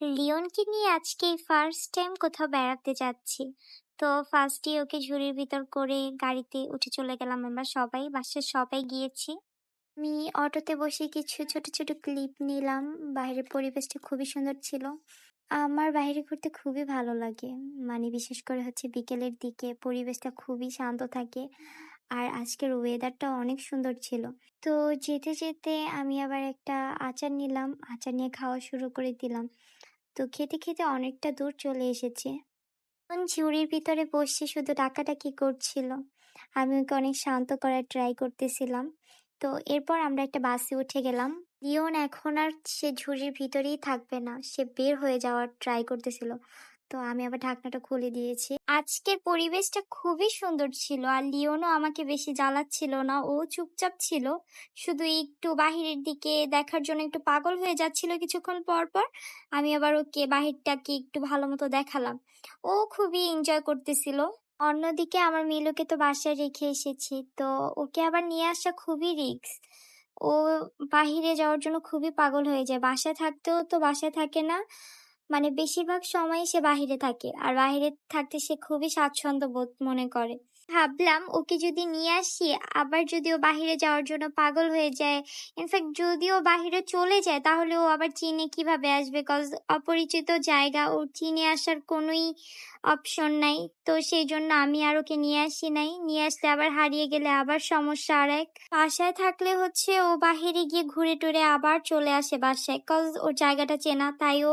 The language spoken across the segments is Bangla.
লিওনকে নিয়ে আজকে ফার্স্ট টাইম কোথাও বেড়াতে যাচ্ছি। তো ফার্স্টে ওকে ঝুড়ির ভিতর করে গাড়িতে উঠে চলে গেলাম আমরা সবাই, বাসার সবাই গিয়েছি। আমি অটোতে বসে কিছু ছোট ছোট ক্লিপ নিলাম। বাইরের পরিবেশটা খুবই সুন্দর ছিল। আমার বাইরে ঘুরতে খুবই ভালো লাগে। মানে বিশেষ করে হচ্ছে বিকেলের দিকে পরিবেশটা খুবই শান্ত থাকে। আর আজকের ওয়েদারটা অনেক সুন্দর ছিল। তো যেতে যেতে আমি আবার একটা আচার নিলাম। আচার নিয়ে খাওয়া শুরু করে দিলাম। তো খেতে খেতে অনেকটা দূর চলে এসেছে। তখন ঝুড়ির ভিতরে বসে শুধু ডাকাডাকি করছিল। আমি ওকে অনেক শান্ত করার ট্রাই করতেছিলাম। তো এরপর আমরা একটা বাসে উঠে গেলাম। লিওন এখন আর সে ঝুড়ির ভিতরেই থাকবে না। সে বের হয়ে যাওয়ার ট্রাই করতেছিল। তো আমি আবার ঢাকনাটা খুলে দিয়েছি। আজকের পরিবেশটা খুবই সুন্দর ছিল আর লিওনও আমাকে বেশি জ্বালাচ্ছিল না, ও চুপচাপ ছিল। শুধু একটু বাহিরের দিকে দেখার জন্য একটু পাগল হয়ে যাচ্ছিল কিছুক্ষণ পর পর। আমি আবার ওকে বাহিরটাকে একটু ভালো মতো দেখালাম। ও খুবই এনজয় করতেছিল। অন্যদিকে আমার মিলুকে তো বাসায় রেখে এসেছি, তো ওকে আবার নিয়ে আসা খুবই রিস্ক। ও বাহিরে যাওয়ার জন্য খুবই পাগল হয়ে যায়। বাসায় থাকতেও তো বাসায় থাকে না। মানে বেশিরভাগ সময় সে বাহিরে থাকে, আর বাহিরে থাকতে সে খুবই স্বাচ্ছন্দ্য বোধ মনে করে। ভাবলাম ওকে যদি নিয়ে আসি, আবার যদি ও বাহিরে যাওয়ার জন্য পাগল হয়ে যায় ইনফ্যাক্ট যদি ও বাহিরে চলে যায়, তাহলে ও আবার চীনে কীভাবে আসবে? কজ অপরিচিত জায়গা ও চীনে আসার কোনোই অপশন নাই। তো সেই জন্য আমি আর ওকে নিয়ে আসি নাই। নিয়ে আসলে আবার হারিয়ে গেলে আবার সমস্যা আর এক। বাসায় থাকলে হচ্ছে ও বাহিরে গিয়ে ঘুরে টুরে আবার চলে আসে বাসায়। কজ ওর জায়গাটা চেনা, তাই ও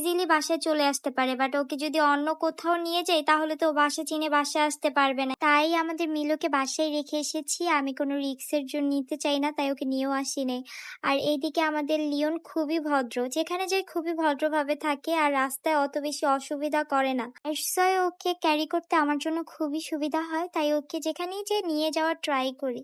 ইজিলি বাসায় চলে আসতে পারে বাট ওকে যদি অন্য কোথাও নিয়ে যাই, তাহলে তো বাসা চিনে বাসায় আসতে পারবে না। তাই আমাদের মিলোকে বাসায় রেখে এসেছি। আমি কোনো রিক্সের জন্য নিতে চাই না, তাই ওকে নিয়েও আসি নাই আর এইদিকে আমাদের লিওন খুবই ভদ্র। যেখানে যাই খুবই ভদ্রভাবে থাকে আর রাস্তায় অত বেশি অসুবিধা করে না। নিশ্চয় ওকে ক্যারি করতে আমার জন্য খুবই সুবিধা হয়, তাই ওকে যেখানেই যে নিয়ে যাওয়ার ট্রাই করি।